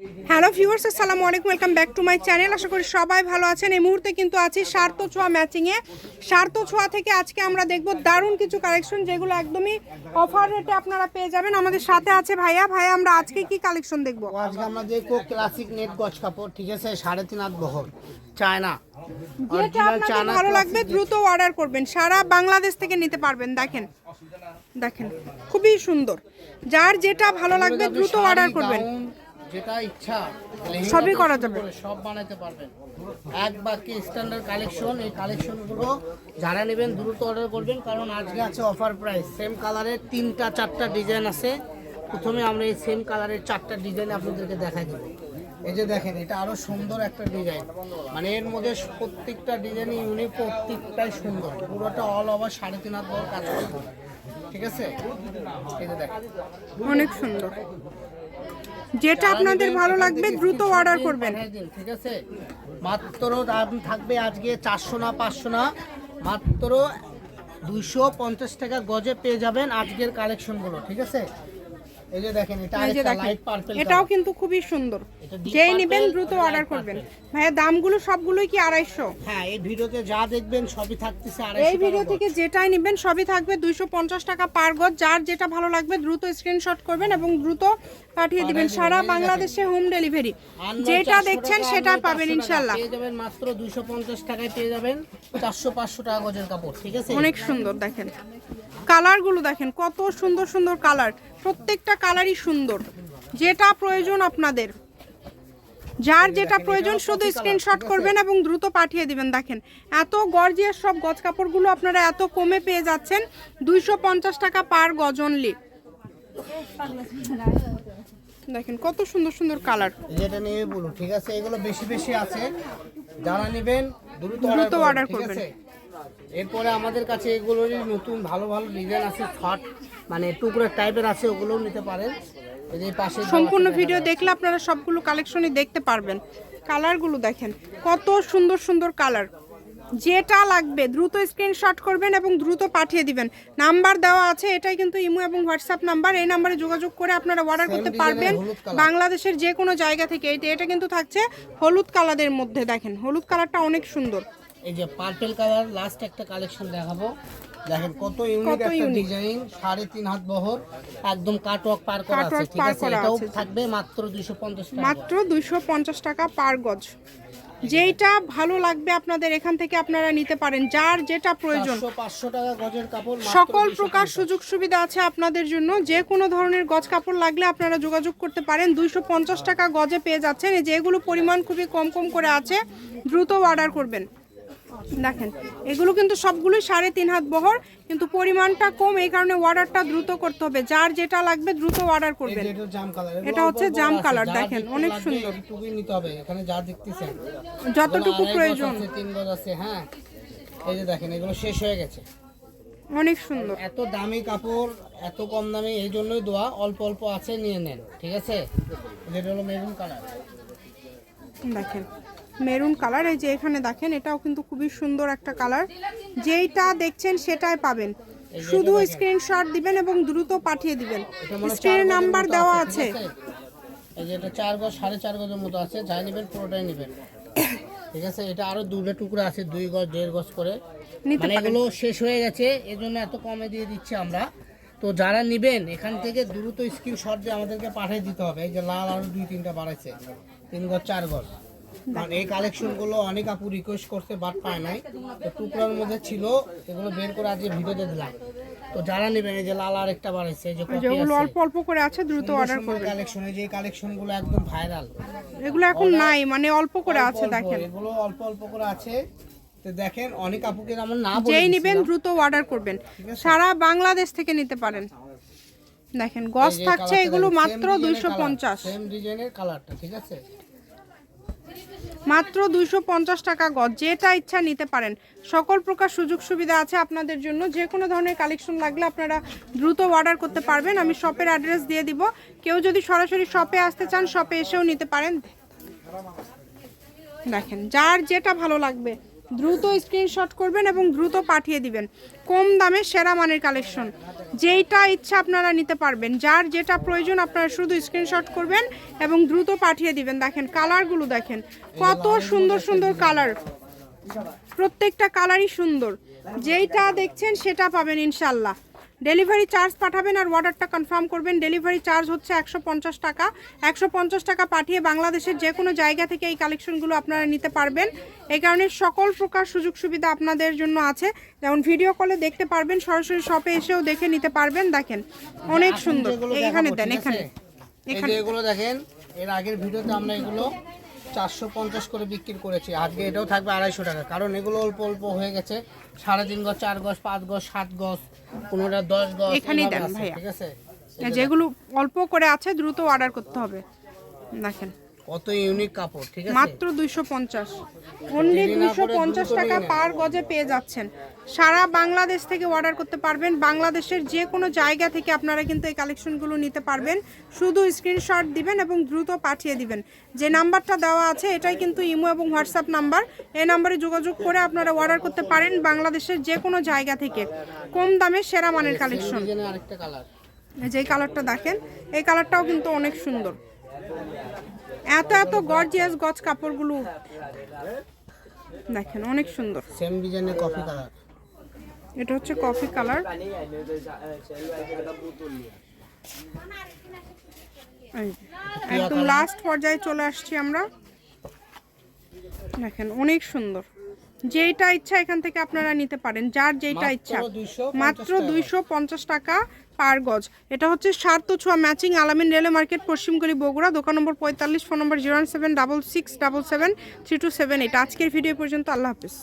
Hello viewers আসসালামু আলাইকুম welcome back to my channel. আশা করি সবাই ভালো আছেন। এই মুহূর্তে কিন্তু আছি সার্থ ছোঁয়া ম্যাচিংয়ে সার্থ ছোঁয়া থেকে আজকে আমরা দেখব দারুণ কিছু কালেকশন যেগুলো একদমই অফার রেটে আপনারা পেয়ে যাবেন। আমাদের সাথে আছে ভাইয়া। ভাইয়া আমরা আজকে কি কালেকশন দেখব? আজকে আমরা দেখব ক্লাসিক নেট গজ কাপড় ঠিক আছে? সাড়ে তিন হাত বহর চায়না। যেটা আপনাদের ভালো লাগবে দ্রুত অর্ডার করবেন। সারা বাংলাদেশ থেকে নিতে পারবেন। দেখেন দেখেন। খুবই সুন্দর। যার যেটা ভালো লাগবে দ্রুত অর্ডার করবেন। যেটা ইচ্ছা সবই করা যাবে। সব বানাতে পারবেন। এক বাকি স্ট্যান্ডার্ড কালেকশন এই কালেকশনগুলো যারা নেবেন দ্রুত অর্ডার করবেন কারণ আজকে আছে অফার প্রাইস সেম কালারের তিনটা চারটা ডিজাইন আছে। প্রথমে আমরা এই সেম কালারের চারটা ডিজাইন আপনাদেরকে দেখাই দেবো। এই যে দেখেন এটা আরও সুন্দর একটা ডিজাইন মানে এর মধ্যে প্রত্যেকটা ডিজাইন ইউনিক প্রত্যেকটাই সুন্দর। পুরোটা অল ওভার সাড়ে তিন হাত কাজ করতে হবে। ঠিক আছে? এই যে দেখেন। অনেক সুন্দর। যেটা আপনাদের ভালো লাগবে দ্রুত অর্ডার করবেন। ঠিক আছে? মাত্র দাম থাকবে আজকে চারশো না পাঁচশো না। মাত্র দুইশো পঞ্চাশ টাকা গজে পেয়ে যাবেন আজকের কালেকশনগুলো ঠিক আছে? এই যে দেখেন এটা এই যে দেখেন লাইট পার্পল এটাও কিন্তু খুবই সুন্দর। যেই নেবেন দ্রুত অর্ডার করবেন। ভাইয়া দামগুলো সবগুলোই কি আড়াইশো? হ্যাঁ এই ভিডিওতে যা দেখবেন সবই থাকতেছে এই ভিডিও থেকে যেটাই নেবেন সবই থাকবে দুইশো পঞ্চাশ টাকা পার গজ। যার যেটা ভালো লাগবে দ্রুত স্ক্রিনশট করবেন এবং দ্রুত পাঠিয়ে দিবেন। সারা বাংলাদেশে হোম ডেলিভারি যেটা দেখছেন সেটা পাবেন 500 ইনশাল্লাহ। পেয়ে যাবেন মাত্র দুইশো পঞ্চাশ টাকায় পেয়ে যাবেন চারশো পাঁচশো টাকা গজের কাপড় ঠিক আছে? অনেক সুন্দর দেখেন। কালারগুলো দেখেন কত সুন্দর সুন্দর কালার প্রত্যেকটা কালারই সুন্দর। যেটা প্রয়োজন আপনাদের। যার যেটা প্রয়োজন শুধু স্ক্রিনশট করবেন এবং দ্রুত পাঠিয়ে দিবেন। দেখেন এত গর্জিয়াস সব গজ কাপড়গুলো আপনারা এত কমে পেয়ে যাচ্ছেন। দুইশো পঞ্চাশ টাকা পার গজ অনলি দেখেন কত সুন্দর সুন্দর কালার। যেটা নিয়ে বলুন ঠিক আছে? এগুলো বেশি বেশি আছে। যারা নেবেন দ্রুত order করবেন? এরপরে আমাদের কাছে এগুলোরই নতুন ভালো ভালো ডিজাইন আছে শর্ট মানে টুকরো টাইপের আছে ওগুলোও নিতে পারেন। এই পাশে সম্পূর্ণ ভিডিও দেখলে আপনারা সবগুলো কালেকশনই দেখতে পারবেন। কালারগুলো দেখেন কত সুন্দর সুন্দর কালার যেটা লাগবে দ্রুত স্ক্রিনশট করবেন এবং দ্রুত পাঠিয়ে দিবেন। নাম্বার দেওয়া আছে এটাই কিন্তু ইমো এবং হোয়াটসঅ্যাপ নাম্বার এই নাম্বারে যোগাযোগ করে আপনারা অর্ডার করতে পারবেন। বাংলাদেশের যে কোনো জায়গা থেকে এটা এটা কিন্তু থাকছে হলুদ কালারের মধ্যে। দেখেন হলুদ কালারটা অনেক সুন্দর। এই যে পার্পেল কালার লাস্ট একটা কালেকশন দেখাবো। দেখেন কত ইউনিক একটা ডিজাইন সাড়ে তিন হাত বহর একদম কাটওয়ার্ক পার করা আছে ঠিক আছে? এটাও থাকবে মাত্র দুইশো পঞ্চাশ টাকা। মাত্র দুইশো পঞ্চাশ টাকা পার গজ। যেইটা ভালো লাগবে আপনাদের এখান থেকে আপনারা নিতে পারেন যার যেটা প্রয়োজন। সকল প্রকার সুযোগ সুবিধা আছে আপনাদের জন্য। যে কোনো ধরনের গজ কাপড় লাগলে আপনারা যোগাযোগ করতে পারেন। দুইশো পঞ্চাশ টাকা গজে পেয়ে যাচ্ছেন। এই যে এগুলো পরিমাণ খুবই কম কম করে আছে দ্রুত অর্ডার করবেন। দেখেন এগুলো কিন্তু সবগুলোই সাড়ে তিন হাত বহর কিন্তু পরিমাণটা কম এই কারণে অর্ডারটা দ্রুত করতে হবে। যার যেটা লাগবে দ্রুত অর্ডার করবেন। এটা হচ্ছে জাম কালার, দেখেন, অনেক সুন্দর। নিতে হবে এখানে যা দেখতেছেন। যতটুকু প্রয়োজন। তিন গজ আছে হ্যাঁ। এই যে দেখেন এগুলো শেষ হয়ে গেছে। অনেক সুন্দর। এত দামি কাপড় এত কম দামে এই জন্যই দোয়া অল্প অল্প আছে নিয়ে নেন ঠিক আছে? যেটা হলো মেরুন কালার দেখেন মেরুন কালার এই যে এখানে দেখেন এটাও কিন্তু খুবই সুন্দর একটা কালার। যেইটা দেখছেন সেটাই পাবেন। শুধু স্ক্রিনশট দিবেন এবং দ্রুত পাঠিয়ে দিবেন। স্ক্রিন নাম্বার দেওয়া আছে এই যে এটা চার গজ সাড়ে চার গজের মতো আছে যাই নেবেন পুরোটাই নেবেন। ঠিক আছে? এটা আরও দুটো টুকরো আছে দুই গজ দেড় গজ করে। মানে এগুলো শেষ হয়ে গেছে এজন্য এত কমে দিয়ে দিচ্ছি আমরা। তো যারা নেবেন এখান থেকে দ্রুত স্ক্রিনশট দিয়ে আমাদেরকে পাঠিয়ে দিতে হবে। এই যে লাল আরও দুই তিনটা বাড়াইছে তিন গজ চার গজ। কারণ এই কালেকশনগুলো অনেক আপু রিকোয়েস্ট করতে বাট পায় নাই। তো টুকরার মধ্যে ছিল এগুলো বের করে আজকে ভিডিওতে দিলাম। তো যারা নেবেন এই যে লাল আর একটা বাড়াইছে যে কপি যেগুলো অল্প অল্প করে আছে দ্রুত অর্ডার করবেন। কালেকশন এই যে কালেকশনগুলো একদম ভাইরাল এগুলো এখন নাই মানে অল্প করে আছে দেখেন। এগুলো অল্প অল্প করে আছে। তো দেখেন অনেক আপুকে আমরা না বলে যেই। নেবেন দ্রুত অর্ডার করবেন। সারা বাংলাদেশ থেকে নিতে পারেন। দেখেন যে থাকছে এগুলো মাত্র same design এর দুইশো পঞ্চাশ। same ডিজাইনের কালারটা ঠিক আছে? মাত্র দুইশো পঞ্চাশ টাকা গজ, যেটা ইচ্ছা নিতে পারেন। সকল প্রকার সুযোগ সুবিধা আছে আপনাদের জন্য। যে কোনো ধরনের কালেকশন লাগলে আপনারা দ্রুত অর্ডার করতে পারবেন। আমি শপের অ্যাড্রেস দিয়ে দিব। কেউ যদি সরাসরি শপে আসতে চান শপে এসেও নিতে পারেন। দেখেন, যার যেটা ভালো লাগবে। দ্রুত স্ক্রিনশট করবেন এবং দ্রুত পাঠিয়ে দিবেন। কম দামে সেরা মানের কালেকশন যেইটা ইচ্ছা আপনারা নিতে পারবেন। যার যেটা প্রয়োজন আপনারা শুধু স্ক্রিনশট করবেন এবং দ্রুত পাঠিয়ে দিবেন। দেখেন কালারগুলো দেখেন। কত সুন্দর সুন্দর কালার প্রত্যেকটা কালারই সুন্দর। যেইটা দেখছেন সেটা পাবেন ইনশাল্লাহ ডেলিভারি চার্জ পাঠাবেন আর অর্ডারটা কনফার্ম করবেন। ডেলিভারি চার্জ হচ্ছে একশো পঞ্চাশ টাকা। একশো পঞ্চাশ টাকা পাঠিয়ে বাংলাদেশের যে কোনো জায়গা থেকে এই কালেকশনগুলো আপনারা নিতে পারবেন। এই কারণে সকল প্রকার সুযোগ সুবিধা আপনাদের জন্য আছে। যেমন ভিডিও কলে দেখতে পারবেন সরাসরি শপে এসেও দেখে নিতে পারবেন। দেখেন অনেক সুন্দর। এখানে দেন এখানে এখানে। এগুলো দেখেন এর আগের ভিডিওতে আমরা এগুলো চারশো পঞ্চাশ করে বিক্রি করেছি। আজকে এটাও থাকবে আড়াইশো টাকা। কারণ এগুলো অল্প অল্প হয়ে গেছে। সাড়ে তিন গজ চার গজ পাঁচ গজ সাত গজ কোনোটা দশ গজ এখানেই দেন ভাইয়া। ঠিক আছে? যেগুলো অল্প করে আছে দ্রুত অর্ডার করতে হবে। দেখেন। কত ইউনিক কাপড় ঠিক আছে? মাত্র দুইশো পঞ্চাশ। অনলি দেরি না দুইশো করে পঞ্চাশ দ্রুত টাকা পার গজে পেয়ে যাচ্ছেন। সারা বাংলাদেশ থেকে অর্ডার করতে পারবেন। বাংলাদেশের যে কোনো জায়গা থেকে আপনারা কিন্তু এই কালেকশনগুলো নিতে পারবেন। শুধু স্ক্রিনশট দিবেন এবং দ্রুত পাঠিয়ে দিবেন। যে নাম্বারটা দেওয়া আছে এটাই কিন্তু ইমো এবং হোয়াটসঅ্যাপ নাম্বার। এই নাম্বারে যোগাযোগ করে আপনারা অর্ডার করতে পারেন বাংলাদেশের যে কোনো জায়গা থেকে। কম দামে সেরা মানের কালেকশন ডিজাইনের আরেকটা কালার যে কালারটা দেখেন এই কালারটাও কিন্তু অনেক সুন্দর। এত এত গর্জিয়াস গজ কাপড়গুলো। দেখেন অনেক সুন্দর। সেম ডিজাইনের কফি কালার এটা হচ্ছে কফি কালার একদম লাস্ট পর্যায়ে চলে আসছি আমরা। দেখেন অনেক সুন্দর। যেইটা ইচ্ছা এখান থেকে আপনারা নিতে পারেন। যার যেটা ইচ্ছা। 250 মাত্র। দুইশো পঞ্চাশ টাকা পার গজ। এটা হচ্ছে সার্থ ছোঁয়া ম্যাচিং আলামিন রেলওয়ে মার্কেট পশ্চিমগুলি বগুড়া দোকান নম্বর পঁয়তাল্লিশ phone number zero seven double six double seven three two seven eight. আজকের ভিডিও পর্যন্ত আল্লাহ হাফিজ।